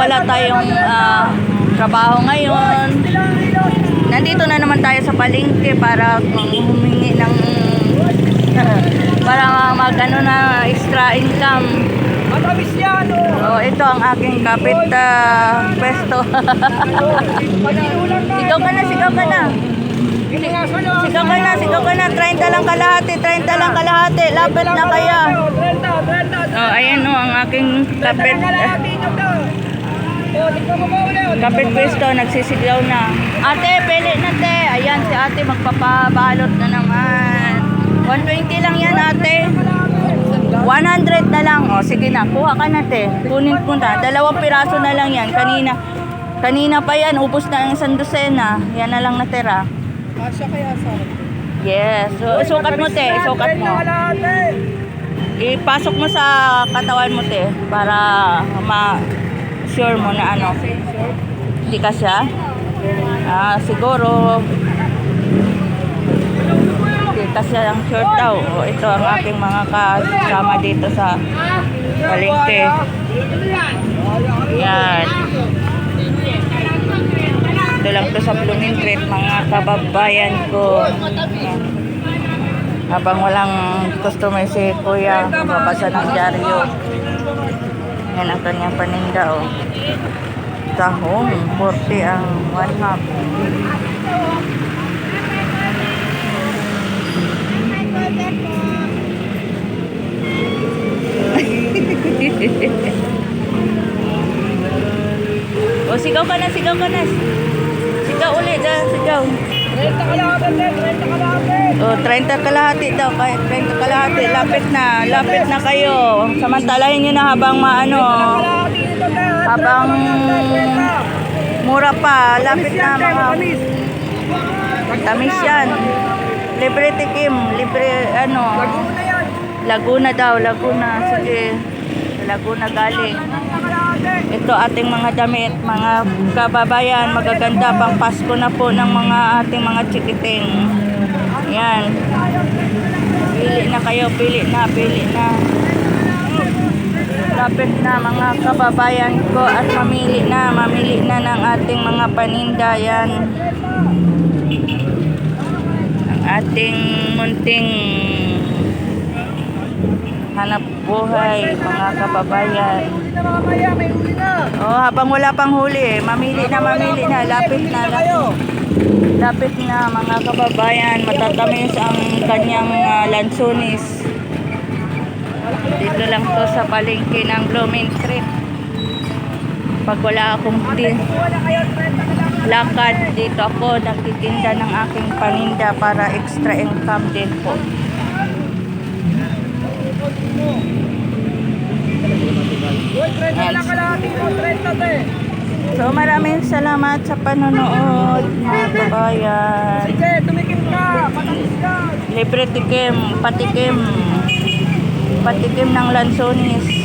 wala tayong ah, trabaho ngayon. Nandito na naman tayo sa palengke para humingi ng para mag ano na extra income. Oh. Ito ang aking kapit ah, pwesto. sigaw ka na, sigaw ka na. Sigaw ka na, sigaw ka na. 30 lang kalahati, 30 lang kalahati. Lapit na kaya. 30, 30. Oh, ayan oh, ang aking kapit. Kalahati nyo to. Oh, tingnan mo ba ulit? oh. Kapit pwesto, nagsisigaw na. Ate, pili na te. Ayan, si ate magpapabalot na naman. 120 lang yan, ate. 100 na lang. O, sige na. Kuha ka na, te. Kunin ko na. Dalawang piraso na lang yan. Kanina, kanina pa yan. Ubus na ang isang dosena. Yan na lang natira. Asya kaya sa Yes. So, isukat mo, te. Isukat mo. Ipasok mo sa katawan mo, te. Para ma-sure mo na ano. Hindi ka siya? Ah, siguro hindi kasi ang short daw. O, ito ang aking mga kasama dito sa palengke. Yan. Ito lang to sa Blooming Treat, mga kababayan ko. Yan. Habang walang customer si Kuya, mabasa ng dyaryo. Yan ang kanyang paninda, oh. Tahong, 40 ang one half. o, sigaw ka na, sigaw ka na. Sigaw ulit, ah, sigaw. 30 kalahati, 30 kalahati. O, 30 kalahati daw, kahit 30 kalahati, lapit na, lapit na kayo. Samantalahin nyo na habang maano, habang mura pa, lapit na mga Tamis. yan. Libre tikim, libre ano, Laguna daw, Laguna, sige. Laguna galing. Ito ating mga damit, mga kababayan, magaganda pang Pasko na po ng mga ating mga chikiting. Yan. Pili na kayo, pili na, pili na. Lapit na mga kababayan ko at mamili na, mamili na ng ating mga paninda. Yan. Ang ating munting hanap buhay, mga kababayan. Oh, habang wala pang huli, mamili na, mamili na, lapit na, lapit, lapit na mga kababayan, matatamis ang kanyang ah, lansunis. Dito lang to sa palengke ng Blooming Street. Pag wala akong din, Wala kayo, 30 kalahati. lakad, dito ako nagtitinda ng aking paninda para extra income din po. Uy, 30 lang kalahati mo, 30 te. So maraming salamat sa panonood mga kabayan. Sige, tumikim ka. Matamis ka. Libre tikim, patikim. Patikim ng lansonis.